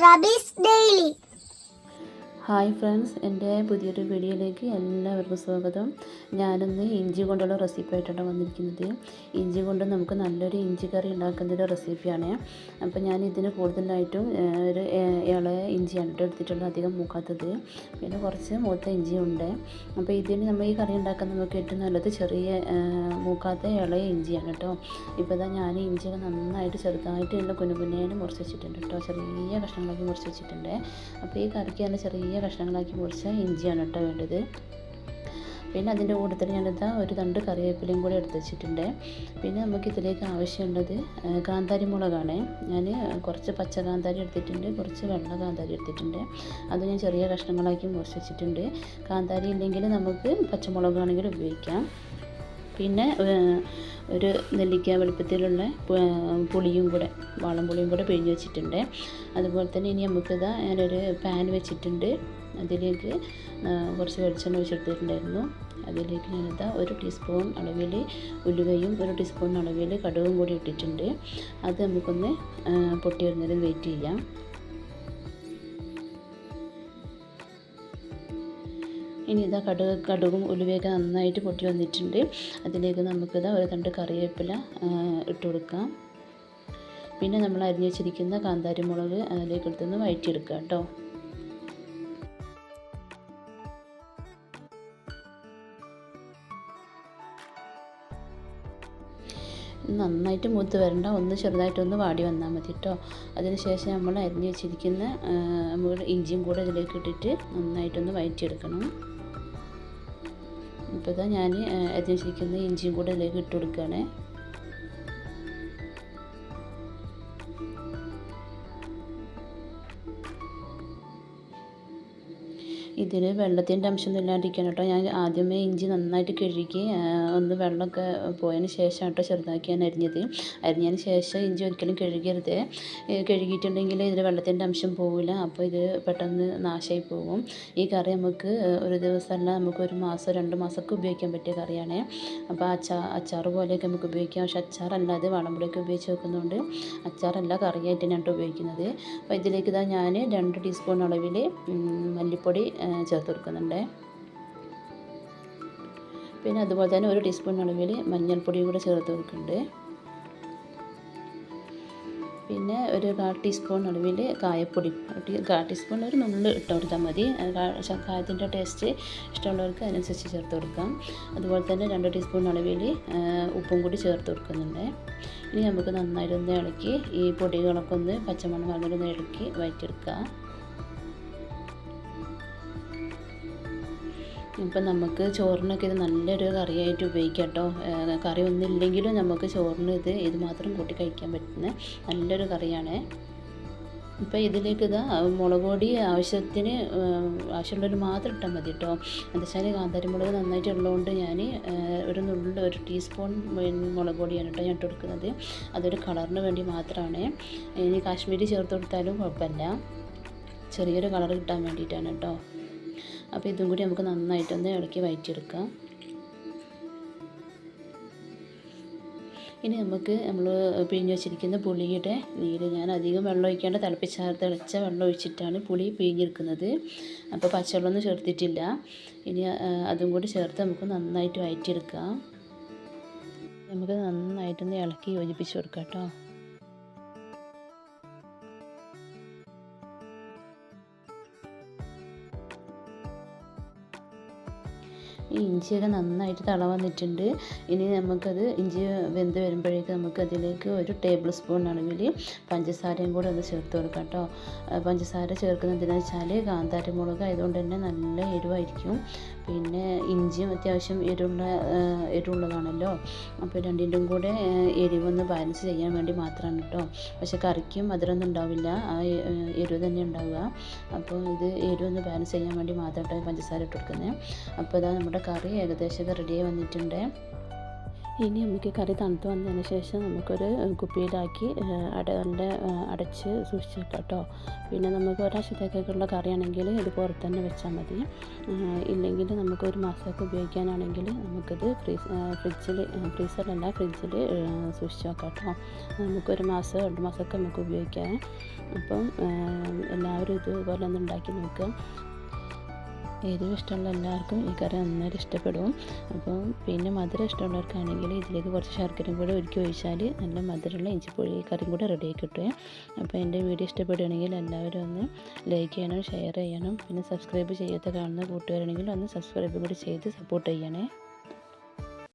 Rabis Daily. Hi friends എന്റെ പുതിയൊരു വീഡിയോയിലേക്ക് എല്ലാവർക്കും സ്വാഗതം. ഞാനിന്ന് ഇഞ്ചി കൊണ്ടുള്ള റെസിപ്പി ആയിട്ടാണ് വന്നിരിക്കുന്നത്. ഇഞ്ചി കൊണ്ട് നമുക്ക് നല്ലൊരു ഇഞ്ചി കറി ഉണ്ടാക്കുന്നൊരു റെസിപ്പിയാണ് അപ്പോൾ ഞാൻ ഇതിന് കൂടുതലായിട്ടും ഒരു ഇള ഇഞ്ചിയാണ് എടുത്തിട്ടുള്ളത് അധികം മൂക്കാത്തത്. പിന്നെ കുറച്ച് മൂത്ത ഇഞ്ചിയുണ്ട്. അപ്പോൾ ഇതിന് നമ്മൾ ഈ കറി ഉണ്ടാക്കാൻ നമുക്ക് ഏറ്റവും നല്ലത് ചെറിയ മൂക്കാത്ത ഇളയ ഇഞ്ചിയാണ് കേട്ടോ. ഇപ്പോൾ ഇതാ ഞാൻ ഇഞ്ചിയൊക്കെ നന്നായിട്ട് ചെറുതായിട്ട് ഉള്ള കുനുകുനേനെ മുറിച്ച് വെച്ചിട്ടുണ്ട് കേട്ടോ. ചെറിയ കഷ്ണങ്ങളൊക്കെ മുറിച്ച് വെച്ചിട്ടുണ്ട്. അപ്പോൾ ഈ കറിക്ക് തന്നെ ചെറിയ കഷ്ണങ്ങളാക്കി മുറിച്ച ഇഞ്ചിയാണ് കേട്ടോ വേണ്ടത്. പിന്നെ അതിന്റെ കൂട്ടത്തിൽ ഞാനിതാ ഒരു തണ്ട് കറിവേപ്പിലയും കൂടി എടുത്ത് വെച്ചിട്ടുണ്ട്. പിന്നെ നമുക്ക് ഇതിലേക്ക് ആവശ്യമുള്ളത് കാന്താരി മുളകാണ്. ഞാൻ കുറച്ച് പച്ച കാന്താരി എടുത്തിട്ടുണ്ട് കുറച്ച് വെള്ള കാന്താരി എടുത്തിട്ടുണ്ട്. അത് ഞാൻ ചെറിയ കഷ്ണങ്ങളാക്കി മുറിച്ച് വെച്ചിട്ടുണ്ട്. കാന്താരി ഇല്ലെങ്കിൽ നമുക്ക് പച്ചമുളകാണെങ്കിലും ഉപയോഗിക്കാം. പിന്നെ ഒരു നെല്ലിക്ക വെളുപ്പത്തിലുള്ള പുളിയും കൂടെ വാളം പുളിയും കൂടെ പിഴിഞ്ഞ് വെച്ചിട്ടുണ്ട്. അതുപോലെ തന്നെ ഇനി നമുക്കിതാ ഞാനൊരു പാൻ വെച്ചിട്ടുണ്ട്. അതിലേക്ക് കുറച്ച് വെളിച്ചെണ്ണ ഒഴിച്ചെടുത്തിട്ടുണ്ടായിരുന്നു. അതിലേക്ക് ഞാനിതാ ഒരു ടീസ്പൂൺ അളവിൽ ഉലുവയും ഒരു ടീസ്പൂൺ അളവിൽ കടുകും കൂടി ഇട്ടിട്ടുണ്ട്. അത് നമുക്കൊന്ന് പൊട്ടി വരുന്നതിന് വെയിറ്റ് ചെയ്യാം. ഇനി ഇതാ കടുക് കടുകും ഉലുവയൊക്കെ നന്നായിട്ട് പൊട്ടി വന്നിട്ടുണ്ട്. അതിലേക്ക് നമുക്കിതാ ഒരു തണ്ട് കറിവേപ്പില ഇട്ട് കൊടുക്കാം. പിന്നെ നമ്മൾ അരിഞ്ഞ് വെച്ചിരിക്കുന്ന കാന്താരി മുളക് അതിലേക്ക് എടുത്തുനിന്ന് വഴറ്റിയെടുക്കുക കേട്ടോ. നന്നായിട്ട് മൂത്ത് വരണ്ട ഒന്ന് ചെറുതായിട്ടൊന്ന് വാടി വന്നാൽ മതി കേട്ടോ. അതിനുശേഷം നമ്മൾ അരിഞ്ഞ് വെച്ചിരിക്കുന്ന നമ്മൾ ഇഞ്ചിയും കൂടെ ഇതിലേക്ക് ഇട്ടിട്ട് നന്നായിട്ടൊന്ന് വഴറ്റിയെടുക്കണം. ഇപ്പോൾ ഇതാ ഞാൻ അരിഞ്ഞ് വെച്ചിരിക്കുന്ന ഇഞ്ചിയും കൂടെ അതിലേക്ക് ഇട്ട് കൊടുക്കുകയാണ് ഇതിൽ വെള്ളത്തിന്റെ അംശമൊന്നും ഇല്ലാണ്ടിരിക്കണം കേട്ടോ. ഞാൻ ആദ്യമേ ഇഞ്ചി നന്നായിട്ട് കഴുകി ഒന്ന് വെള്ളമൊക്കെ പോയതിന് ശേഷം കേട്ടോ ചെറുതാക്കി ഞാൻ അരിഞ്ഞത്. അരിഞ്ഞതിന് ശേഷം ഇഞ്ചി ഒരിക്കലും കഴുകരുത്. കഴുകിയിട്ടുണ്ടെങ്കിൽ ഇതിൽ വെള്ളത്തിന്റെ അംശം പോവില്ല. അപ്പോൾ ഇത് പെട്ടെന്ന് നാശമായി പോകും. ഈ കറി നമുക്ക് ഒരു ദിവസമല്ല നമുക്ക് ഒരു മാസം രണ്ട് മാസമൊക്കെ ഉപയോഗിക്കാൻ പറ്റിയ കറിയാണ്. അപ്പോൾ അച്ചാ അച്ചാർ പോലെയൊക്കെ നമുക്ക് ഉപയോഗിക്കാം. പക്ഷെ അച്ചാറല്ലാതെ വളമ്പുളിയൊക്കെ ഉപയോഗിച്ച് വെക്കുന്നതുകൊണ്ട് അച്ചാറല്ല കറിയായിട്ട് ഞാൻ ഉപയോഗിക്കുന്നത്. അപ്പോൾ ഇതിലേക്ക് ഇതാ ഞാൻ രണ്ട് ടീസ്പൂൺ അളവിൽ മല്ലിപ്പൊടി ചേർത്ത് കൊടുക്കുന്നുണ്ട്. പിന്നെ അതുപോലെ തന്നെ ഒരു ടീസ്പൂൺ അളവിൽ മഞ്ഞൾപ്പൊടിയും കൂടെ ചേർത്ത് കൊടുക്കുന്നുണ്ട്. പിന്നെ ഒരു കാ ടീസ്പൂൺ അളവിൽ കായപ്പൊടി. ഒരു ടീ- കാ ടീസ്പൂൺ ഒരു നുള്ള് ഇട്ട് കൊടുത്താൽ മതി. കായത്തിന്റെ ടേസ്റ്റ് ഇഷ്ടമുള്ളവർക്ക് അതിനനുസരിച്ച് ചേർത്ത് കൊടുക്കാം. അതുപോലെ തന്നെ രണ്ട് ടീസ്പൂൺ അളവിൽ ഉപ്പും കൂടി ചേർത്ത് കൊടുക്കുന്നുണ്ട്. ഇനി നമുക്ക് നന്നായിട്ടൊന്ന് ഇളക്കി ഈ പൊടികളൊക്കെ ഒന്ന് പച്ചമണം വന്നിട്ടൊന്ന് ഇളക്കി വഴറ്റിയെടുക്കുക ഇപ്പം നമുക്ക് ചോറിനൊക്കെ ഇത് നല്ലൊരു കറിയായിട്ട് ഉപയോഗിക്കാം കേട്ടോ കറി ഒന്നുമില്ലെങ്കിലും നമുക്ക് ചോറിന് ഇത് ഇത് മാത്രം കൂട്ടി കഴിക്കാൻ പറ്റുന്ന നല്ലൊരു കറിയാണ്. ഇപ്പോൾ ഇതിലേക്ക് ഇതാ മുളക് പൊടി ആവശ്യത്തിന് ആവശ്യമുള്ളവർ മാത്രം ഇട്ടാൽ മതി കേട്ടോ. എന്താ വെച്ചാൽ കാന്താരി മുളക് നന്നായിട്ട് ഉള്ളതുകൊണ്ട് ഞാൻ ഒരു നുള്ളിൽ ഒരു ടീസ്പൂൺ മുളക് പൊടിയാണ് കേട്ടോ ഞാൻ ഇട്ട് കൊടുക്കുന്നത്. അതൊരു കളറിന് വേണ്ടി മാത്രമാണ്. ഇനി കാശ്മീരി ചേർത്ത് കൊടുത്താലും കുഴപ്പമില്ല. ചെറിയൊരു കളർ കിട്ടാൻ വേണ്ടിയിട്ടാണ് കേട്ടോ. അപ്പോൾ ഇതും കൂടി നമുക്ക് നന്നായിട്ടൊന്ന് ഇളക്കി വയറ്റിയെടുക്കാം. ഇനി നമുക്ക് നമ്മൾ പിഴിഞ്ഞ് വെച്ചിരിക്കുന്ന പുളിയുടെ നീര് ഞാൻ അധികം വെള്ളം ഒഴിക്കാണ്ട് തിളപ്പിച്ചാർത്ത് തിളച്ച വെള്ളം ഒഴിച്ചിട്ടാണ് പുളി പിഴിഞ്ഞെടുക്കുന്നത്. അപ്പോൾ പച്ചവെള്ളമൊന്നും ചേർത്തിട്ടില്ല. ഇനി അതും കൂടി ചേർത്ത് നമുക്ക് നന്നായിട്ട് വയറ്റിയെടുക്കാം. നമുക്ക് നന്നായിട്ടൊന്ന് ഇളക്കി യോജിപ്പിച്ച് കൊടുക്കാം കേട്ടോ. ഈ ഇഞ്ചിയൊക്കെ നന്നായിട്ട് തള വന്നിട്ടുണ്ട് ഇനി നമുക്കത് ഇഞ്ചി വെന്ത് വരുമ്പോഴേക്ക് നമുക്ക് അതിലേക്ക് ഒരു ടേബിൾ സ്പൂൺ അളവിൽ പഞ്ചസാരയും കൂടെ ഒന്ന് ചേർത്ത് കൊടുക്കാം കേട്ടോ. പഞ്ചസാര ചേർക്കുന്നത് എന്തിനാണെന്ന് വെച്ചാൽ കാന്താരി മുളക് ആയതുകൊണ്ട് തന്നെ നല്ല എരിവായിരിക്കും. പിന്നെ ഇഞ്ചിയും അത്യാവശ്യം എരിവുള്ള എരിവുള്ളതാണല്ലോ. അപ്പോൾ രണ്ടിന്റെയും കൂടെ എരിവൊന്ന് ബാലൻസ് ചെയ്യാൻ വേണ്ടി മാത്രമാണ് കേട്ടോ. പക്ഷേ കറിക്കും മധുരമൊന്നും ഉണ്ടാവില്ല. ആ എരിവ് തന്നെ ഉണ്ടാവുക. അപ്പോൾ ഇത് എരിവൊന്ന് ബാലൻസ് ചെയ്യാൻ വേണ്ടി മാത്രമായിട്ടാണ് പഞ്ചസാര ഇട്ട് കൊടുക്കുന്നത്. അപ്പോൾ ഇതാ നമ്മുടെ കറി ഏകദേശം റെഡിയായി വന്നിട്ടുണ്ട്. ഇനി നമുക്ക് കറി തണുത്ത് വന്നതിന് ശേഷം നമുക്കൊരു കുപ്പിയിലാക്കി അട നല്ല അടച്ച് സൂക്ഷിച്ച് വെക്കാം കേട്ടോ. പിന്നെ നമുക്ക് ഒരാഴ്ചത്തേക്കുള്ള കറിയാണെങ്കിൽ ഇത് പുറത്ത് തന്നെ വെച്ചാൽ മതി. ഇല്ലെങ്കിൽ നമുക്ക് ഒരു മാസമൊക്കെ ഉപയോഗിക്കാനാണെങ്കിൽ നമുക്കിത് ഫ്രീസ് ഫ്രിഡ്ജിൽ ഫ്രീസറിലല്ല ഫ്രിഡ്ജിൽ സൂക്ഷിച്ച് വെക്കാം കേട്ടോ. നമുക്കൊരു മാസം രണ്ട് മാസമൊക്കെ നമുക്ക് ഉപയോഗിക്കാം. അപ്പം എല്ലാവരും ഇതുപോലെ ഒന്ന് ഉണ്ടാക്കി നോക്കുക. എരിവ് ഇഷ്ടമുള്ള എല്ലാവർക്കും ഈ കറി നന്നായിട്ട് ഇഷ്ടപ്പെടും. അപ്പോൾ പിന്നെ മധുരം ഇഷ്ടമുള്ളവർക്കാണെങ്കിൽ ഇതിലേക്ക് കുറച്ച് ശർക്കരയും കൂടെ ഒരുക്കി ഒഴിച്ചാൽ നല്ല മധുരമുള്ള ഇഞ്ചിപ്പൊടി കറിയും കൂടെ റെഡി ആയി കിട്ടും. അപ്പോൾ എന്റെ വീഡിയോ ഇഷ്ടപ്പെടുകയാണെങ്കിൽ എല്ലാവരും ഒന്ന് ലൈക്ക് ചെയ്യണം ഷെയർ ചെയ്യണം. പിന്നെ സബ്സ്ക്രൈബ് ചെയ്യാത്ത കാണുന്ന കൂട്ടുകാരാണെങ്കിൽ ഒന്ന് സബ്സ്ക്രൈബ് കൂടി ചെയ്ത് സപ്പോർട്ട് ചെയ്യണേ.